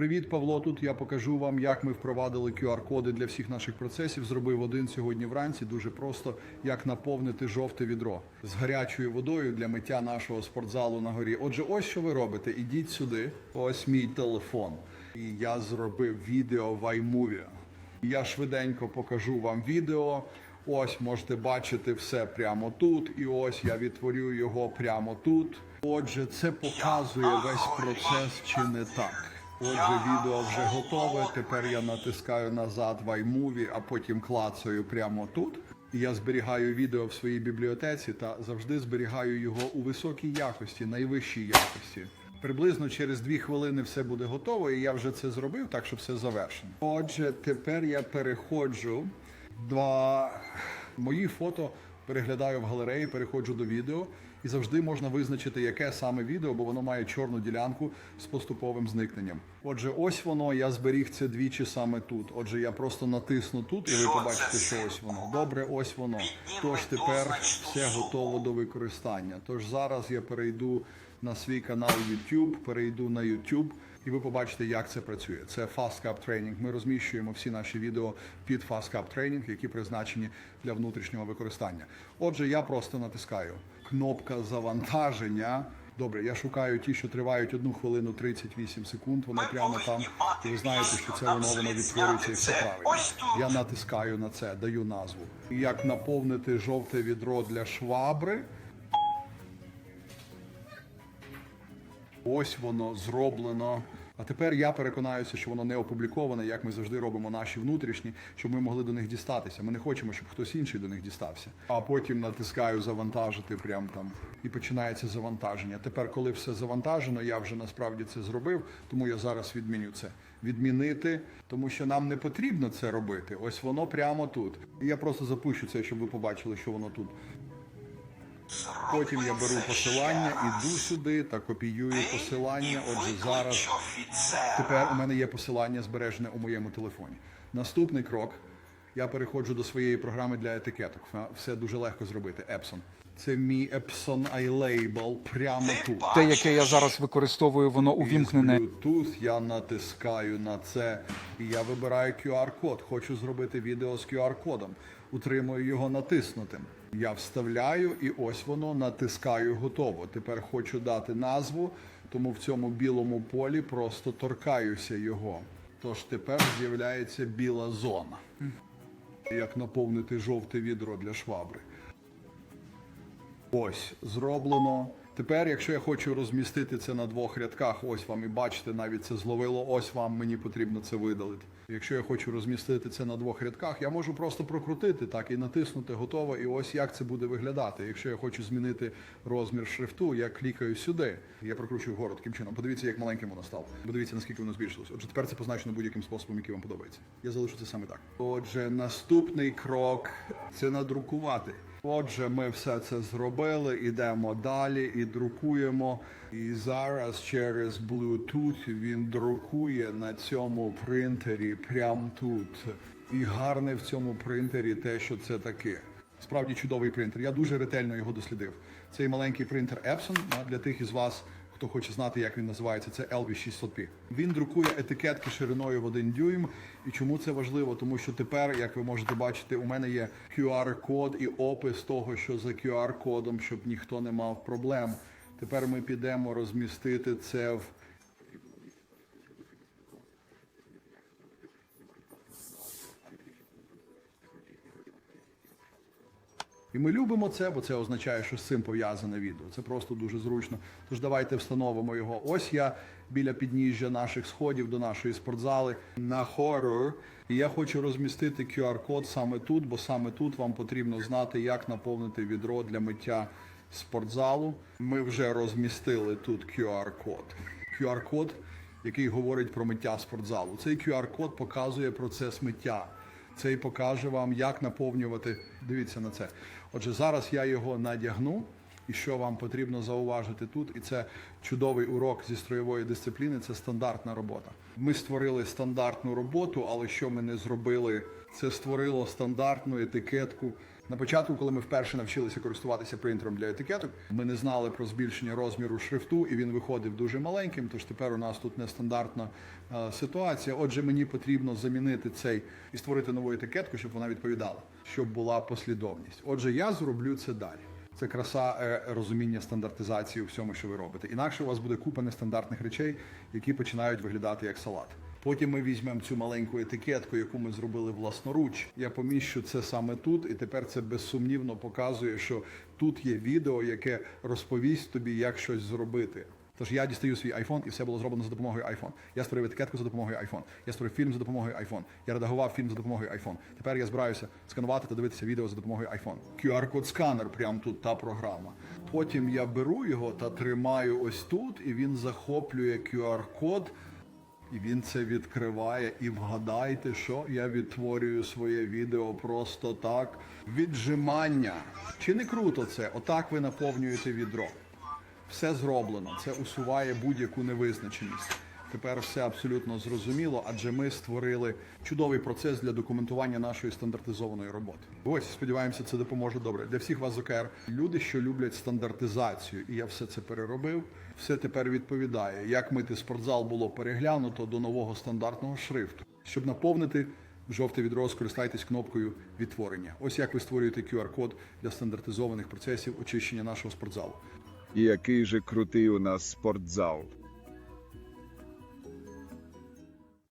Привіт, Павло. Тут я покажу вам, як ми впровадили QR-коди для всіх наших процесів. Зробив один сьогодні вранці. Дуже просто як наповнити жовте відро з гарячою водою для миття нашого спортзалу на горі. Отже, ось що ви робите. Ідіть сюди. Ось мій телефон. І я зробив відео в iMovie. Я швиденько покажу вам відео. Ось можете бачити все прямо тут. І ось я відтворю його прямо тут. Отже, це показує весь процес чи не так. Отже, відео вже готове. Тепер я натискаю назад в iMovie, а потім клацаю прямо тут. Я зберігаю відео в своїй бібліотеці та завжди зберігаю його у високій якості, найвищій якості. Приблизно через дві хвилини все буде готово, і я вже це зробив, так що все завершено. Отже, тепер я переходжу до мої фото. Переглядаю в галереї, переходжу до відео, і завжди можна визначити, яке саме відео, бо воно має чорну ділянку з поступовим зникненням. Отже, ось воно. Я зберіг це двічі саме тут. Отже, я просто натисну тут, і ви побачите, що ось воно. Добре, ось воно. Тож тепер все готово до використання. Тож зараз я перейду на свій канал YouTube, перейду на YouTube. І ви побачите, як це працює. Це Fast Cup Training. Ми розміщуємо всі наші відео під Fast Cup Training, які призначені для внутрішнього використання. Отже, я просто натискаю кнопка завантаження. Добре, я шукаю ті, що тривають 1 хвилину 38 секунд. Воно прямо там. І ви знаєте, що це воно воно відтворюється і все правильно. Я натискаю на це, даю назву. Як наповнити жовте відро для швабри. Ось воно зроблено. А тепер я переконаюся, що воно не опубліковане, як ми завжди робимо наші внутрішні, щоб ми могли до них дістатися. Ми не хочемо, щоб хтось інший до них дістався. А потім натискаю завантажити прямо там і починається завантаження. Тепер, коли все завантажено, я вже насправді це зробив, тому я зараз відміню це. Відмінити, тому що нам не потрібно це робити. Ось воно прямо тут. Я просто запущу це, щоб ви побачили, що воно тут. Потім я беру посилання, іду сюди та копіюю посилання. Отже, зараз тепер у мене є посилання збережене у моєму телефоні. Наступний крок. Я переходжу до своєї програми для етикеток. Все дуже легко зробити. Epson. Це мій Epson iLabel прямо тут. Те, яке я зараз використовую, воно увімкнене. Із Bluetooth я натискаю на це і я вибираю QR-код. Хочу зробити відео з QR-кодом. Утримую його натиснутим. Я вставляю і ось воно натискаю готово. Тепер хочу дати назву, тому в цьому білому полі просто торкаюся його. Тож тепер з'являється біла зона. Як наповнити жовте відро для швабри. Ось зроблено. Тепер, якщо я хочу розмістити це на двох рядках, ось вам і бачите, навіть це зловило. Ось вам мені потрібно це видалити. Якщо я хочу розмістити це на двох рядках, я можу просто прокрутити так і натиснути готово. І ось як це буде виглядати. Якщо я хочу змінити розмір шрифту, я клікаю сюди. Я прокручую вгору таким чином. Подивіться, як маленьким воно стало. Подивіться, наскільки воно збільшилося. Отже, тепер це позначено будь-яким способом, який вам подобається. Я залишу це саме так. Отже, наступний крок це надрукувати. Отже, ми все це зробили, ідемо далі і друкуємо. І зараз через Bluetooth він друкує на цьому принтері прямо тут. І гарне в цьому принтері те, що це таке. Справді чудовий принтер. Я дуже ретельно його дослідив. Цей маленький принтер Epson для тих із вас, хто хоче знати, як він називається, це LV600P. Він друкує етикетки шириною в один дюйм. І чому це важливо? Тому що тепер, як ви можете бачити, у мене є QR-код і опис того, що за QR-кодом, щоб ніхто не мав проблем. Тепер ми підемо розмістити це в І ми любимо це, бо це означає, що з цим пов'язане відео. Це просто дуже зручно. Тож давайте встановимо його. Ось я біля підніжжя наших сходів до нашої спортзали на хоррор. І я хочу розмістити QR-код саме тут, бо саме тут вам потрібно знати, як наповнити відро для миття спортзалу. Ми вже розмістили тут QR-код. QR-код, який говорить про миття спортзалу. Цей QR-код показує процес миття. Це і покаже вам, як наповнювати. Дивіться на це. Отже, зараз я його надягну. І що вам потрібно зауважити тут, і це чудовий урок зі строєвої дисципліни, це стандартна робота. Ми створили стандартну роботу, але що ми не зробили, це створило стандартну етикетку На початку, коли ми вперше навчилися користуватися принтером для етикеток, ми не знали про збільшення розміру шрифту, і він виходив дуже маленьким. Тож тепер у нас тут нестандартна е, ситуація. Отже, мені потрібно замінити цей і створити нову етикетку, щоб вона відповідала, щоб була послідовність. Отже, я зроблю це далі. Це краса е, розуміння стандартизації у всьому, що ви робите. Інакше у вас буде купа нестандартних речей, які починають виглядати як салат. Потім ми візьмемо цю маленьку етикетку, яку ми зробили власноруч. Я поміщу це саме тут, і тепер це безсумнівно показує, що тут є відео, яке розповість тобі, як щось зробити. Тож я дістаю свій iPhone, і все було зроблено за допомогою iPhone. Я створив етикетку за допомогою iPhone. Я створив фільм за допомогою iPhone. Я редагував фільм за допомогою iPhone. Тепер я збираюся сканувати та дивитися відео за допомогою iPhone. QR-код сканер, прямо тут та програма. Потім я беру його та тримаю ось тут, і він захоплює QR-код. І він це відкриває. І вгадайте, що я відтворюю своє відео просто так. Віджимання. Чи не круто це? Отак ви наповнюєте відро. Все зроблено. Це усуває будь-яку невизначеність. Тепер все абсолютно зрозуміло, адже ми створили чудовий процес для документування нашої стандартизованої роботи. Ось сподіваємося, це допоможе добре. Для всіх вас ОКР. Люди, що люблять стандартизацію, і я все це переробив. Все тепер відповідає, як мити спортзал було переглянуто до нового стандартного шрифту. Щоб наповнити жовте відро, скористайтесь кнопкою відтворення. Ось як ви створюєте QR-код для стандартизованих процесів очищення нашого спортзалу. І який же крутий у нас спортзал.